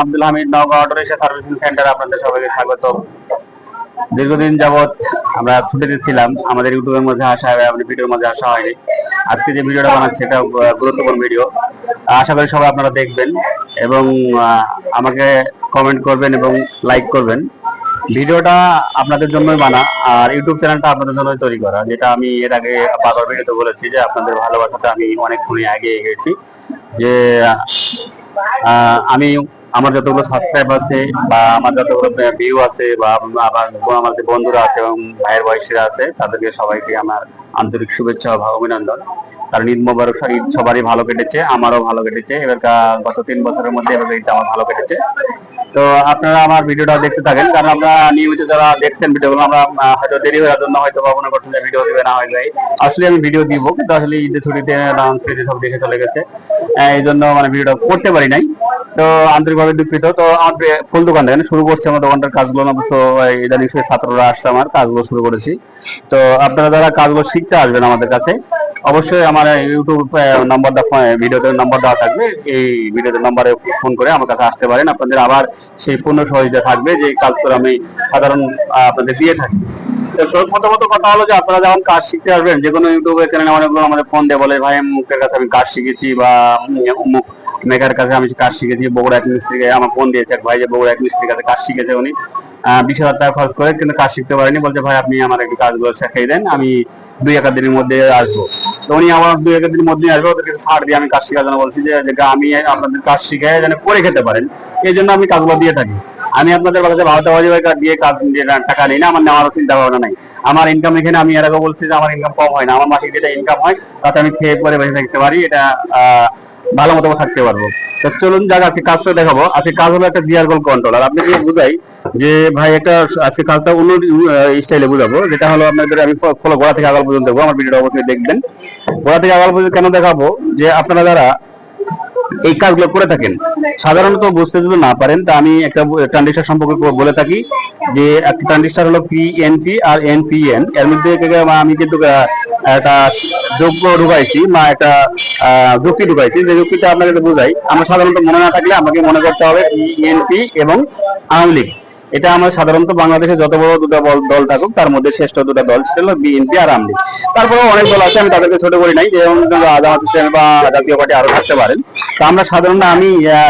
Abdul Hamid Naogaon auto rickshaw servicing centre আপনাদের সবাইকে স্বাগত। দীর্ঘদিন যাবৎ আমরা ছুটিতে ছিলাম, আমাদের ইউটিউবের মধ্যে আসা হয়, আমাদের ভিডিওর মধ্যে আসা হয়নি। আজকে যে ভিডিওটা বানাচ্ছি এটা গুরুত্বপূর্ণ ভিডিও আশা করি সবাই আপনারা দেখবেন এবং আমাকে কমেন্ট করবেন এবং লাইক করবেন। ভিডিওটা আপনাদের জন্যই বানা, আর ইউটিউব চ্যানেলটা আপনাদের জন্যই তৈরি করা, যেটা আমি এর আগে বাবার ভিডিওতে বলেছি যে আপনাদের ভালোবাসাতে আমি অনেকখানি আগে গেছি যে আমি আমার যতগুলো সাবস্ক্রাইব আছে বা আমার যতগুলো ভিউ আছে বা আমার আমার যে বন্ধুরা আছে এবং ভাইয়ের বয়সীরা আছে, তাদেরকে সবাইকে আমার আন্তরিক শুভেচ্ছা ও অভিনন্দন কারণ ঈদ মোবারক ঈদ সবারই ভালো কেটেছে, আমারও ভালো কেটেছে। এবার গত তিন বছরের মধ্যে এবার ঈদটা আমার ভালো কেটেছে। তো আপনারা আমার ভিডিওটা দেখতে থাকেন, কারণ আমরা নিয়মিত যারা দেখছেন ভিডিওগুলো, আমরা হয়তো দেরি হওয়ার জন্য হয়তো বা মনে করছেন যে ভিডিও দিবে না হয়ে যায় আসলে আমি ভিডিও দিব, কিন্তু আসলে ঈদের ছুটিতে ডান্স সব দেখে চলে গেছে। এই জন্য মানে ভিডিওটা করতে পারি নাই। তো আন্তরিকভাবে দুঃখিত। তো আমার বে- ফুল দোকান দেখেন, শুরু করছি আমার দোকানটার কাজগুলো তো ইদানিং ছাত্ররা আসছে আমার, কাজগুলো শুরু করেছি। তো আপনারা যারা কাজগুলো শিখতে আসবেন আমাদের কাছে, অবশ্যই আমার ইউটিউব নাম্বারটা ভিডিওতে নাম্বার দেওয়া থাকবে। এই ভিডিওতে নাম্বারে ফোন করে আমার কাছে আসতে পারেন। আপনাদের আবার সেই পূর্ণ সহযোগিতা থাকবে যে কাজগুলো আমি সাধারণ আপনাদের দিয়ে থাকি। প্রথমত কথা হলো যে আপনারা যখন কাজ শিখতে আসবেন, যে কোনো ইউটিউবের চ্যানেলে অনেকগুলো আমাদের ফোন দিয়ে বলে, ভাই, মুখের কাছে আমি কাজ শিখেছি বা মেকার কাছে আমি কাজ শিখেছি, বগুড়া এক আমার ফোন দিয়েছে, ভাই, যে বগুড়া এক মিস্ত্রির কাছে কাজ শিখেছে উনি। বিশ হাজার টাকা খরচ করে কিন্তু কাজ শিখতে পারেনি, বলছে, ভাই, আপনি আমার একটু কাজগুলো শেখাই দেন, আমি দুই একার দিনের মধ্যে আসব। তো উনি আমার দুই একার দিনের মধ্যে আসব, ওদেরকে ছাড় দিয়ে আমি কাজ শেখার জন্য বলছি যে আমি আপনাদের কাজ শিখাই, যেন করে খেতে পারেন। এই জন্য আমি কাজগুলো দিয়ে থাকি। আমি আপনাদের কাছে ভারতাবাজি দিয়ে কাজ টাকা নিই না, আমার নেওয়ারও চিন্তা ভাবনা নাই। আমার ইনকাম এখানে আমি এর আগে বলছি যে আমার ইনকাম কম হয় না, আমার মাসিক যেটা ইনকাম হয়, তাতে আমি খেয়ে পরে বেঁচে থাকতে পারি, এটা ভালো মতো থাকতে পারব। তো চলুন যাক, আজকে কাজটা দেখাবো। আজকে কাজ হলো একটা গিয়ার গোল কন্ট্রোলার আপনি কি বুঝাই যে ভাই, একটা আজকে কাজটা অন্য স্টাইলে বুঝাবো, যেটা হলো আপনাদের আমি ফলো গোড়া থেকে আগাল পর্যন্ত দেবো আমার ভিডিওটা অবশ্যই দেখবেন। গোড়া থেকে আগাল পর্যন্ত কেন দেখাবো? যে আপনারা যারা এই কাজগুলো করে থাকেন। সাধারণত বুঝতে যদি না পারেন, তা আমি একটা ট্রানজিস্টার সম্পর্কে বলে থাকি যে, একটা ট্রানজিস্টার হলো পিএনপি আর এনপিএন এর মধ্যে আমি কিন্তু একটা যোগ্য ঢুকাইছি, বা একটা যুক্তি ঢুকাইছি। যে যুক্তিটা আপনাকে বোঝাই, আমরা সাধারণত মনে না থাকলে আমাকে মনে করতে হবে পিএনপি এবং আওয়ামী লীগ। এটা আমার সাধারণত বাংলাদেশে যত বড় দুটো দল থাকুক, তার মধ্যে শ্রেষ্ঠ দুটো দল ছিল বিএনপি আর আওয়ামী লীগ। তারপরে অনেক দল আছে, আমি তাদেরকে ছোট করি নাই যেমন আজামাত হোসেন বা জাতীয় পার্টি আরও থাকতে পারেন। তো আমরা সাধারণত আমি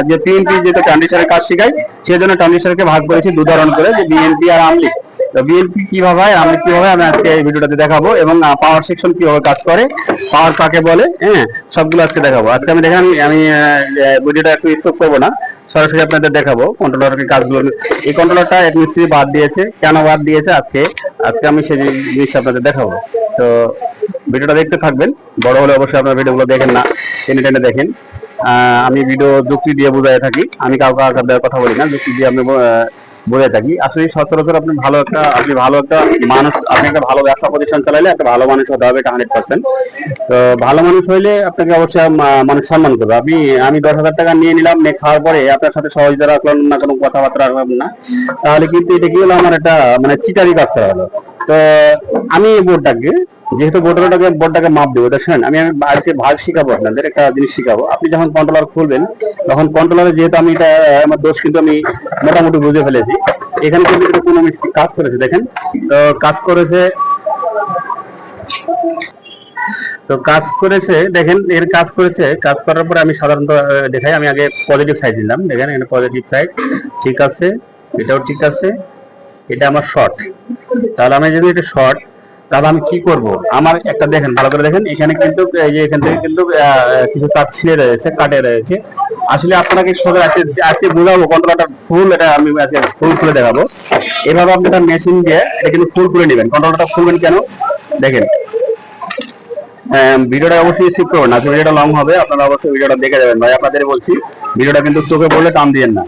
যে বিএনপি যেটা ট্রানজিশনের কাজ শিখাই সেই জন্য ট্রানজিশনকে ভাগ করেছি দু ধরন করে, যে বিএনপি আর তো বিএনপি কীভাবে হয় আমি কীভাবে আমি আজকে এই ভিডিওটাতে দেখাবো, এবং পাওয়ার সেকশন কীভাবে কাজ করে পাওয়ার কাকে বলে হ্যাঁ সবগুলো আজকে দেখাবো। আজকে আমি দেখেন, আমি আমি ভিডিওটা একটু স্টপ করব না। সরাসরি আপনাদের দেখাবো কন্ট্রোলারের কাজগুলো। এই কন্ট্রোলারটা মিস্ত্রি বাদ দিয়েছে। কেন বাদ দিয়েছে আজকে? আজকে আমি সেই জিনিসটা আপনাদের দেখাবো। তো ভিডিওটা দেখতে থাকবেন। বড় হলে অবশ্যই আপনার ভিডিওগুলো দেখেন না, টেনে টেনে দেখেন। আমি ভিডিও যুক্তি দিয়ে বোঝাই থাকি। আমি কাউকে আঘাত দেওয়ার কথা বলি না। যুক্তি দিয়ে আমি বোঝাই থাকি। আসলে সচরাচর আপনি ভালো একটা, আপনি ভালো একটা মানুষ, আপনি একটা ভালো ব্যবসা প্রতিষ্ঠান চালাইলে একটা ভালো মানুষ হতে হবে এটা হান্ড্রেড পার্সেন্ট তো ভালো মানুষ হইলে আপনাকে অবশ্যই মানুষ সম্মান করবে। আপনি, আমি দশ হাজার টাকা নিয়ে নিলাম, নিয়ে খাওয়ার পরে আপনার সাথে সহযোগিতা রাখলাম না কোনো কথাবার্তা রাখলাম না। তাহলে কিন্তু এটা কি হলো? আমার একটা মানে চিটারি কাজ করা হলো। তো আমি এই বোর্ডটাকে যেহেতু বোর্ডটাকে বোর্ডটাকে মাপ দেবো দেখেন আমি আমি আজকে ভাগ শিখাবো আপনাদের, একটা জিনিস শিখাবো। আপনি যখন কন্ট্রোলার খুলবেন, তখন কন্ট্রোলারে যেহেতু আমি এটা, আমার দোষ কিন্তু আমি মোটামুটি বুঝে ফেলেছি। এখানে কিন্তু এটা কোনো মিস্ত্রি কাজ করেছে, দেখেন। তো কাজ করেছে, তো কাজ করেছে, দেখেন, এর কাজ করেছে, কাজ করার পরে আমি সাধারণত দেখাই, আমি আগে পজিটিভ সাইড দিলাম, দেখেন, এখানে পজিটিভ সাইড ঠিক আছে, এটাও ঠিক আছে, এটা আমার শর্ট তাহলে আমি যদি এটা শর্ট তাহলে আমি কি করব? আমার একটা দেখেন, ভালো করে দেখেন, এখানে কিন্তু এখান থেকে কিন্তু কিছু তার ছিঁড়ে রয়েছে, কাটে রয়েছে। আসলে আপনাকে সোজা আজকে আজকে বোঝাবো, কন্ট্রোলারটা ফুল এটা আমি আজকে ফুল খুলে দেখাবো। এভাবে আপনি একটা মেশিন দিয়ে এটা কিন্তু ফুল খুলে নেবেন। কন্ট্রোলারটা খুলবেন কেন? দেখেন। ভিডিওটা অবশ্যই স্কিপ করবেন না ভিডিওটা লং হবে, আপনারা অবশ্যই ভিডিওটা দেখে যাবেন। ভাই, আপনাদের বলছি, ভিডিওটা কিন্তু চোখে বললে টান দিয়েন না।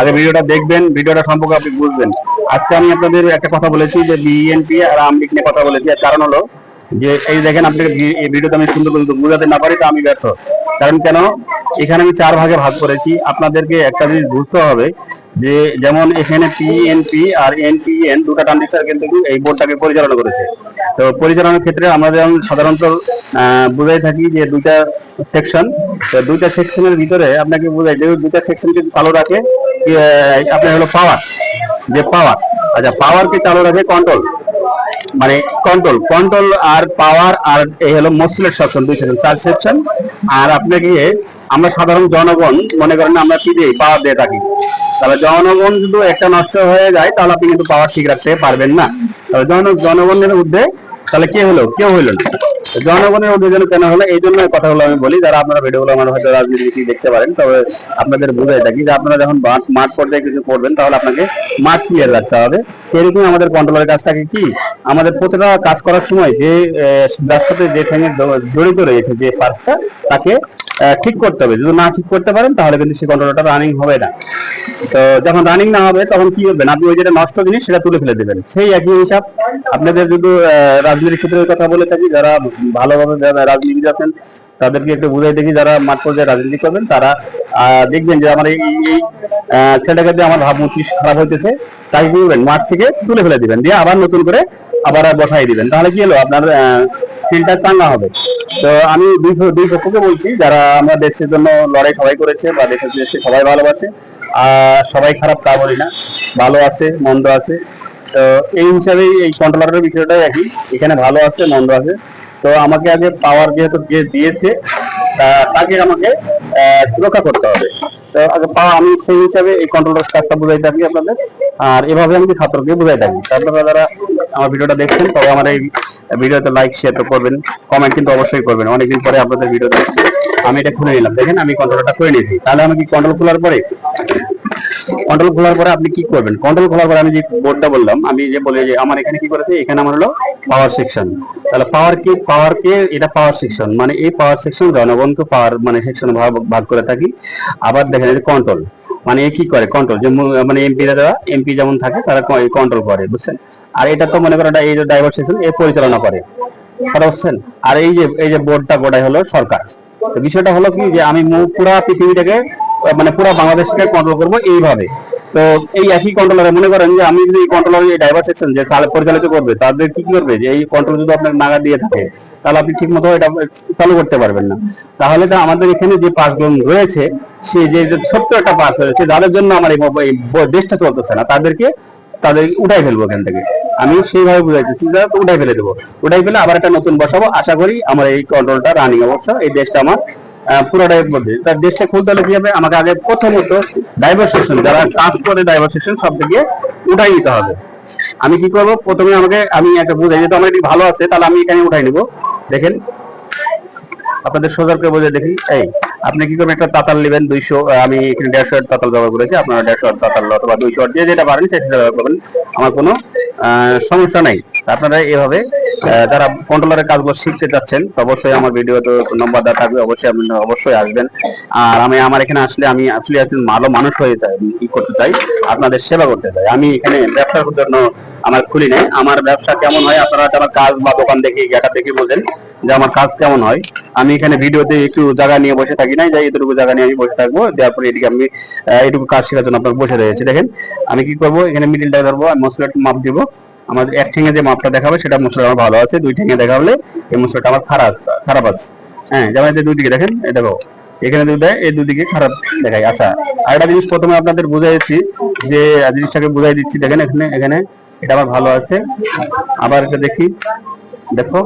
আগে ভিডিওটা দেখবেন, ভিডিওটা সম্পর্কে আপনি বুঝবেন। আজকে আমি আপনাদের একটা কথা বলেছি যে বিএনপি আর আওয়ামী লীগ নিয়ে কথা বলেছি। আর কারণ হলো যে এই দেখেন আপনাকে এই ভিডিওটা আমি সুন্দর করে বুঝাতে না পারি, তো আমি ব্যর্থ। কারণ কেন? এখানে আমি চার ভাগে ভাগ করেছি। আপনাদেরকে একটা জিনিস বুঝতে হবে যে যেমন এখানে পিএনপি আর এনপিএন দুটা ট্রানজিস্টার কিন্তু এই বোর্ডটাকে পরিচালনা করেছে। তো পরিচালনার ক্ষেত্রে আমরা যেমন সাধারণত বুঝাই থাকি যে দুইটা সেকশন দুইটা সেকশনের ভিতরে আপনাকে বোঝাই যে দুইটা সেকশন যদি চালু রাখে আপনার হলো পাওয়ার যে পাওয়ার আচ্ছা পাওয়ারকে চালু রাখে কন্ট্রোল মানে কন্ট্রোল কন্ট্রোল আর পাওয়ার আর এই হলো সেকশন দুই সেকশন চার সেকশন আর আপনাকে আমরা সাধারণ জনগণ, মনে করেন আমরা কি পাওয়ার দিয়ে থাকি, তাহলে জনগণ যদি একটা নষ্ট হয়ে যায়, তাহলে আপনি কিন্তু পাওয়ার ঠিক রাখতে পারবেন না, তাহলে জন- জনগণের ঊর্ধ্বে তাহলে কে হলো, কেউ হইল না। জনগণের উদ্বেজন কেন হলো, এই জন্য কথাগুলো আমি বলি। যারা আপনারা ভিডিওগুলো আমার হয়তো রাজনীতি দেখতে পারেন, তবে আপনাদের বুঝাই থাকি যে আপনারা যখন মাঠ পর্যায়ে কিছু করবেন, তাহলে আপনাকে মাঠ ক্লিয়ার রাখতে হবে। সেরকম আমাদের কন্ট্রোলের কাজটাকে কি? আমাদের প্রতিটা কাজ করার সময় যে যার সাথে যে ঠেঙে জড়িত রয়েছে যে পার্টটা তাকে ঠিক করতে হবে। যদি না ঠিক করতে পারেন, তাহলে কিন্তু সেই কন্ট্রোলটা রানিং হবে না। তো যখন রানিং না হবে, তখন কি করবেন? আপনি ওই যেটা নষ্ট জিনিস, সেটা তুলে ফেলে দেবেন। সেই একই হিসাব আপনাদের যদি রাজনীতির ক্ষেত্রে কথা বলে থাকি, যারা ভালোভাবে যারা রাজনীতি আছেন, তাদেরকে একটু বুঝাই দেখি, যারা মাঠ পর্যায়ে রাজনীতি করবেন, তারা দেখবেন যে আমার এই এই ছেলেটাকে আমার ভাবমূর্তি খারাপ হইতেছে তাই করবেন? মাঠ থেকে তুলে ফেলে দিবেন। দিয়ে আবার নতুন করে আবার বসাই দিবেন। তাহলে কি হলো? আপনার ফিল্ডটা চাঙ্গা হবে। তো আমি দুই দুই পক্ষকে বলছি, যারা আমরা দেশের জন্য লড়াই সবাই করেছে বা দেশের দেশে সবাই ভালোবাসে, আর সবাই খারাপ তা বলি না। ভালো আছে, মন্দ আছে। তো এই হিসাবে এই কন্ট্রোলারের বিষয়টাই একই। এখানে ভালো আছে, মন্দ আছে। তো আমাকে আগে পাওয়ার যেহেতু যে দিয়েছে তাকে আমাকে সুরক্ষা করতে হবে। তো আগে পাওয়া আমি সেই হিসাবে এই কন্ট্রোলার কাজটা বুঝাই থাকি আপনাদের। আর এভাবে আমি ছাত্রকে বুঝাই থাকি। তো আপনারা যারা আমার ভিডিওটা দেখছেন তবে আমার এই ভিডিওতে লাইক শেয়ার তো করবেন কমেন্ট কিন্তু অবশ্যই করবেন। অনেকদিন পরে আপনাদের ভিডিও দেখছি। আমি এটা খুলে নিলাম। দেখেন, আমি কন্ট্রোলটা করে নিয়েছি। তাহলে আমি কি কন্ট্রোল খোলার পরে? কন্ট্রোল খোলার পরে আপনি কি করবেন? কন্ট্রোল খোলার পরে আমি যে বোর্ডটা বললাম, আমি যে বলে যে আমার এখানে কি করেছে? এখানে আমার হলো পাওয়ার সেকশন তাহলে পাওয়ার কি পাওয়ার কে, এটা পাওয়ার সেকশন মানে এই পাওয়ার সেকশন জনগণকে পাওয়ার মানে সেকশন ভাগ ভাগ করে থাকি। আবার দেখেন কন্ট্রোল মানে এ কি করে? কন্ট্রোল যে মানে এমপি যারা এমপি যেমন থাকে, তারা কন্ট্রোল করে, বুঝছেন? আর এটা তো মনে করেন এই যে ড্রাইভার সেকশন এ পরিচালনা করে। বুঝছেন? আর এই যে এই যে বোর্ডটা গোটাই হলো সরকার। বিষয়টা হলো কি যে আমি পুরা পৃথিবীটাকে মানে পুরা বাংলাদেশকে কন্ট্রোল করব এইভাবে। তো এই একই কন্ট্রোলারে মনে করেন যে আমি যদি কন্ট্রোলার এই ড্রাইভার সেকশন যে চাল- পরিচালিত করবে, তাদের কি করবে? যে এই কন্ট্রোল যদি আপনার নাগা দিয়ে থাকে, তাহলে আপনি ঠিক মতো এটা চালু করতে পারবেন না। তাহলে তো আমাদের এখানে যে পাসগুলো রয়েছে, সে যে ছোট্ট একটা পাস রয়েছে যাদের জন্য আমার এই দেশটা চলতেছে না। তাদেরকে তাদের উঠাই ফেলব এখান থেকে। আমি সেইভাবে বুঝাইতেছি যে উঠাই ফেলে দেবো। উঠাই ফেলে আবার একটা নতুন বসাবো। আশা করি আমার এই কন্ট্রোলটা রানিং অবশ্য। এই দেশটা আমার পুরোটাই মধ্যে তার দেশটা খুলতে হলে কি হবে? আমাকে আগে প্রথমত ডাইভার্সেশন যারা কাজ করে ডাইভার্সেশন সব থেকে উঠাই নিতে হবে। আমি কি করব? প্রথমে আমাকে, আমি একটা বুঝাই, যেহেতু আমার এটি ভালো আছে, তাহলে আমি এখানে উঠাই নিব। দেখেন আপনাদের সোজারকে বোঝে দেখি, এই, আপনি কি করবেন একটা তাতাল নেবেন? দুইশো আমি এখানে দেড়শো তাতাল ব্যবহার করেছি, আপনারা দেড়শো তাতাল অথবা দুইশো যে যেটা পারেন সেটা ব্যবহার করবেন। আমার কোনো সমস্যা নাই। আপনারা এভাবে যারা কন্ট্রোলারের কাজগুলো শিখতে চাচ্ছেন, তো অবশ্যই আমার ভিডিও তো নম্বর দেওয়া থাকবে, অবশ্যই আপনি অবশ্যই আসবেন। আর আমি, আমার এখানে আসলে আমি আসলে একজন ভালো মানুষ হয়ে চাই কি করতে চাই, আপনাদের সেবা করতে চাই। আমি এখানে ব্যবসার জন্য আমার খুলি নাই। আমার ব্যবসা কেমন হয়? আপনারা আমার কাজ বা দোকান দেখে জায়গা দেখে বোঝেন যে আমার কাজ কেমন হয়। আমি এখানে ভিডিওতে একটু জায়গা নিয়ে বসে থাকি না যে এতটুকু জায়গা নিয়ে আমি বসে থাকব। দেওয়ার পরে এদিকে আমি এটুকু কাজ শেখার জন্য আপনার বসে রয়েছে। দেখেন, আমি কি করব? এখানে মিডিলটা ধরবো আমি মশলা মাপ দিব। আমাদের এক ঠেঙে যে মাপটা দেখাবে, সেটা মশলা আমার ভালো আছে। দুই ঠেঙে দেখাবলে এই মশলাটা আমার খারাপ খারাপ আছে। হ্যাঁ যেমন যে দেখেন, এই দেখো, এখানে দুইটা এই দুদিকে খারাপ দেখায়। আচ্ছা আর একটা জিনিস প্রথমে আপনাদের বুঝাইছি, যে জিনিসটাকে বুঝাই দিচ্ছি। দেখেন এখানে এখানে এটা আমার ভালো আছে। আবার এটা দেখি। দেখো।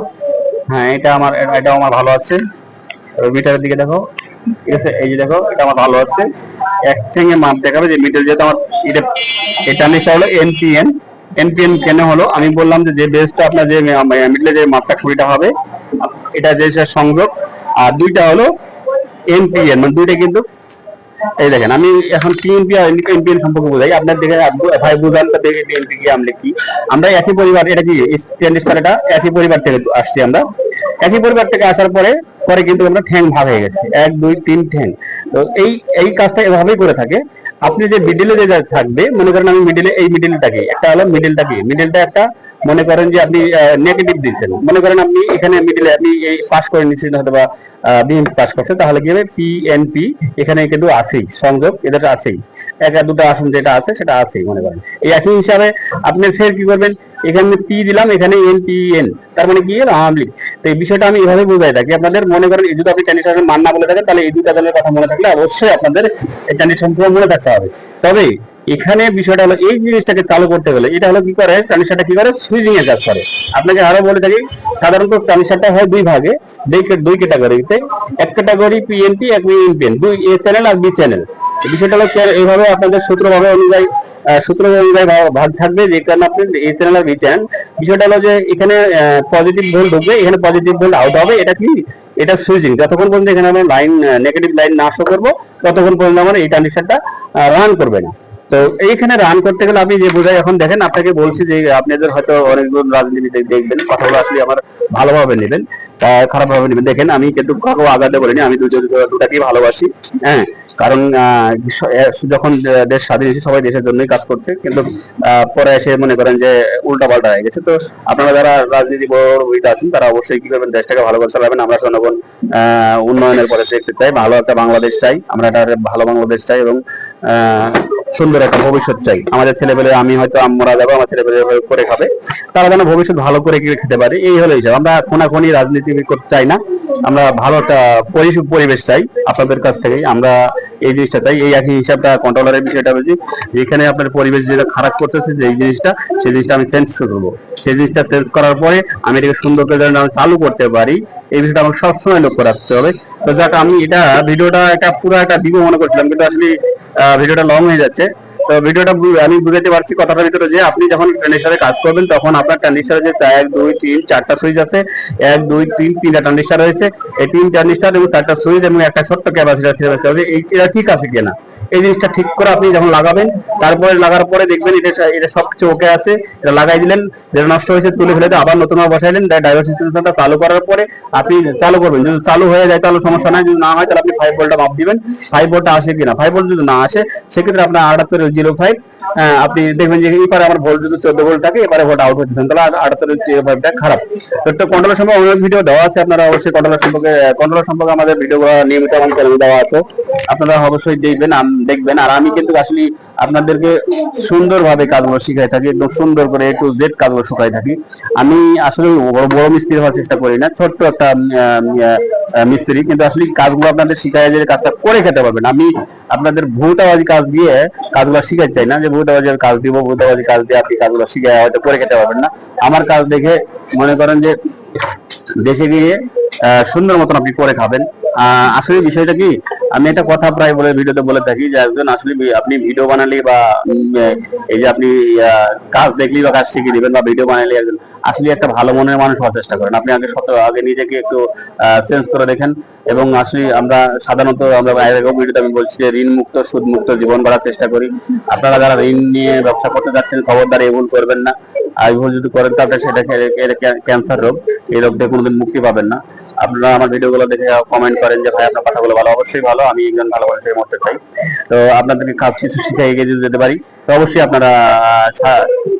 হ্যাঁ এটা আমার এটা আমার ভালো আছে। মিটারের দিকে দেখো। ঠিক আছে, এই যে দেখো, এটা আমার ভালো আছে। এক ঠেঙে মাপ দেখাবে যে মিটার যেহেতু আমার এটা এটা নিচে হলো এনপিএন এনপিএন কেন হলো? আমি বললাম যে যে বেসটা আপনার যে মিডলে যে মাপটা কুড়িটা হবে, এটা যে সংযোগ, আর দুইটা হলো এনপিএন মানে দুইটা কিন্তু এই দেখেন, আমি এখন টিএনপি আর এনপিএন সম্পর্কে বোঝাই আপনার দেখে ভাই বুঝান তো দেখে টিএনপি কি, আমরা কি। আমরা একই পরিবার, এটা কি স্টার এটা একই পরিবার থেকে আসছি আমরা। একই পরিবার থেকে আসার পরে পরে কিন্তু আমরা ঠ্যাং ভাগ হয়ে গেছে। এক, দুই, তিন ঠ্যাং। তো এই এই কাজটা এভাবেই করে থাকে। আপনি যে মিডিলে যে থাকবে, মনে করেন আমি মিডিলে এই মিডিলটাকে একটা হলো মিডিলটা কি? মিডিলটা একটা মনে করেন যে আপনি নেগেটিভ দিচ্ছেন। মনে করেন আপনি এখানে মিডিলে আপনি এই পাস করে নিচ্ছেন হয়তো বা বিএম পাস করছে তাহলে কি হবে? পিএনপি এখানে কিন্তু আছেই, সংযোগ এটা আছেই। এক আর দুটো আসন যেটা আছে, সেটা আছেই, মনে করেন। এই একই হিসাবে আপনি ফের কি করবেন? এখানে পি দিলাম, এখানে এন পি এন তার মানে কি হলো আওয়ামী লীগ। তো এই বিষয়টা আমি এভাবে বুঝাই থাকি। আপনাদের মনে করেন, এই যদি আপনি ক্যান্ডিডেটের মান না বলে থাকেন, তাহলে এই দুটা দলের কথা মনে থাকলে অবশ্যই আপনাদের এই ক্যান্ডিডেট সম্পর্কে মনে থাকতে হবে। তবে এখানে বিষয়টা হলো, এই জিনিসটাকে চালু করতে গেলে, এটা হলো কি করে ট্রানজিশনটা কি করে সুইচিং এর কাজ করে। আপনাকে আরও বলে থাকি, সাধারণত ট্রানজিশনটা হয় দুই ভাগে, দুই দুই ক্যাটাগরিতে। এক ক্যাটাগরি পিএনপি এক পিএন দুই এ চ্যানেল আর বি চ্যানেল বিষয়টা হলো এইভাবে আপনাদের সূত্রভাবে অনুযায়ী সূত্র অনুযায়ী ভাগ- থাকবে, যে কারণে আপনি এ চ্যানেল আর বি চ্যানেল বিষয়টা হলো যে, এখানে পজিটিভ ভোল্ট ঢুকবে, এখানে পজিটিভ ভোল্ট আউট হবে, এটা কি? এটা সুইচিং। যতক্ষণ পর্যন্ত এখানে আমরা লাইন নেগেটিভ লাইন না শো করব, ততক্ষণ পর্যন্ত আমার এই ট্রানজিশনটা রান করবে না। তো এইখানে রান করতে গেলে আপনি যে বোঝাই এখন দেখেন, আপনাকে বলছি যে আপনাদের হয়তো অনেকজন রাজনীতিতে দেখ- দেখবেন, কথাগুলো আসলে আমার ভালোভাবে নেবেন খারাপ ভাবে নেবেন। দেখেন, আমি কিন্তু কাউকে আগাতে বলিনি, আমি দুটো দুটাকেই ভালোবাসি হ্যাঁ। কারণ যখন দেশ স্বাধীন হয়েছে, সবাই দেশের জন্যই কাজ করছে। কিন্তু পরে এসে মনে করেন যে উল্টা পাল্টা হয়ে গেছে। তো আপনারা যারা রাজনীতি বড় আছেন, তারা অবশ্যই কি করবেন দেশটাকে ভালো করে চালাবেন? আমরা জনগণ উন্নয়নের পথে দেখতে চাই, ভালো একটা বাংলাদেশ চাই, আমরা একটা ভালো বাংলাদেশ চাই এবং সুন্দর একটা ভবিষ্যৎ চাই। আমাদের ছেলেপেলে, আমি হয়তো আমরা যাব, আমার ছেলেপেলে করে খাবে। তারা যেন ভবিষ্যৎ ভালো করে খেতে পারে, এই হলো হিসাব। আমরা কোনাখনি রাজনীতি করতে চাই না। আমরা ভালো একটা পরি- পরিবেশ চাই আপনাদের কাছ থেকে আমরা এই জিনিসটা, তাই এই একই হিসাবটা কন্ট্রোলারের বিষয়টা বলছি। যেখানে আপনার পরিবেশ যেটা খারাপ করতেছে, যে এই জিনিসটা, সেই জিনিসটা আমি চেঞ্জ করব সেই জিনিসটা চেঞ্জ করার পরে আমি এটাকে সুন্দর করে আমি চালু করতে পারি, এই বিষয়টা আমার সবসময় লক্ষ্য রাখতে হবে। তো যাক, আমি এটা ভিডিওটা একটা পুরো একটা দিব মনে করছিলাম, কিন্তু আসলে ভিডিওটা লং হয়ে যাচ্ছে। তো ভিডিওটা আমি বুঝাতে পারছি কথাটার ভিতরে যে আপনি যখন ট্রানজিস্টারে কাজ করবেন, তখন আপনার ট্রানজিস্টারে যে এক, দুই, তিন, চারটা সুইচ আছে। এক, দুই, তিন, তিনটা ট্রানজিস্টার রয়েছে। এই তিন ট্রানজিস্টার এবং চারটা সুইচ এবং একটা ছোট্ট ক্যাপাসিটার সেটা হবে এই এটা ঠিক আছে কিনা? এই জিনিসটা ঠিক করে আপনি যখন লাগাবেন, তারপরে লাগার পরে দেখবেন এটা এটা সবকিছু ওকে আছে। এটা লাগাই দিলেন, যেটা নষ্ট হয়েছে তুলে ফেলে দিয়ে আবার নতুন বসাইলেন ড্রাইভার সিস্টেমটা চালু করার পরে আপনি চালু করবেন। যদি চালু হয়ে যায় তাহলে সমস্যা নাই, যদি না হয় তাহলে আপনি ফাইভ ভোল্টটা মাপ দিবেন। ফাইভ ভোল্টটা আসে কিনা? ফাইভ ভোল্ট যদি না আসে, সেক্ষেত্রে আপনার আটাত্তর জিরো ফাইভ আপনি দেখবেন যে এবারে আমার ভোল্ট যদি চোদ্দ ভোল্ট থাকে, এবারে ভোল্ট আউট হচ্ছে তাহলে আটাত্তর জিরো ফাইভটা খারাপ। তো কন্ট্রোলার সম্পর্কে অনেক ভিডিও দেওয়া আছে, আপনারা অবশ্যই কন্ট্রোলার সম্পর্কে কন্ট্রোলার সম্পর্কে আমাদের ভিডিও নিয়মিত আমার চ্যানেলে দেওয়া আছে। আপনারা অবশ্যই দেখবেন দেখবেন। আর আমি কিন্তু আসলে আপনাদেরকে সুন্দরভাবে কাজগুলো শিখাই থাকি, একদম সুন্দর করে একটু জেড কাজগুলো শুকাই থাকি। আমি আসলে বড় বড় মিস্ত্রি হওয়ার চেষ্টা করি না, ছোট্ট একটা মিস্ত্রি। কিন্তু আসলে কাজগুলো আপনাদের শিখাই যে কাজটা করে খেতে পারবেন। আমি আপনাদের ভূতাবাজি কাজ দিয়ে কাজগুলো শিখাতে চাই না, যে ভূতাবাজির কাজ দিব ভূতাবাজি কাজ দিয়ে আপনি কাজগুলো শিখে হয়তো করে খেতে পারবেন না। আমার কাজ দেখে মনে করেন যে দেশে গিয়ে সুন্দর মতন আপনি করে খাবেন। আসলে বিষয়টা কি, আমি একটা কথা প্রায় বলে ভিডিওতে বলে থাকি যে একজন আসলে আপনি ভিডিও বানালে বা এই যে আপনি কাজ দেখলেই বা কাজ শিখিয়ে দিবেন বা ভিডিও বানালে একজন আসলে একটা ভালো মনের মানুষ হওয়ার চেষ্টা করেন। আপনি আগে সত আগে নিজেকে একটু চেঞ্জ করে দেখেন এবং আসলে আমরা সাধারণত আমরা আগেও ভিডিওতে আমি বলছি যে ঋণ মুক্ত সুদ মুক্ত জীবন গড়ার চেষ্টা করি। আপনারা যারা ঋণ নিয়ে ব্যবসা করতে যাচ্ছেন, খবরদার এই ভুল করবেন না। আর ভুল যদি করেন তাহলে সেটা ক্যান্সার রোগ। এই রোগ থেকে কোনোদিন মুক্তি পাবেন না। আপনারা আমার ভিডিওগুলো দেখে কমেন্ট করেন যে ভাই, আপনার কথাগুলো ভালো, অবশ্যই ভালো। আমি একজন ভালো মানুষের মধ্যে চাই। তো আপনাদেরকে কাজ কিছু শিখে এগিয়ে যেতে পারি, তো অবশ্যই আপনারা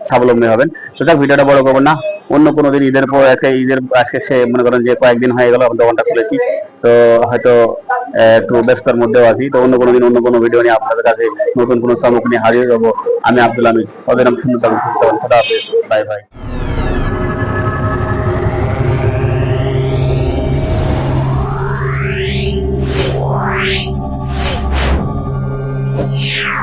স্বাবলম্বী হবেন। তো ভিডিওটা বড় করব না। অন্য কোনো দিন ঈদের পর, আজকে ঈদের, আজকে সে মনে করেন যে কয়েকদিন হয়ে গেল আমি দোকানটা খুলেছি। তো হয়তো একটু ব্যস্ততার মধ্যেও আছি। তো অন্য কোনো দিন অন্য কোনো ভিডিও নিয়ে আপনাদের কাছে নতুন কোনো চমক নিয়ে হাজির হব। আমি আব্দুল আমির ওদের নাম সুন্দর বাই বাই। Yeah.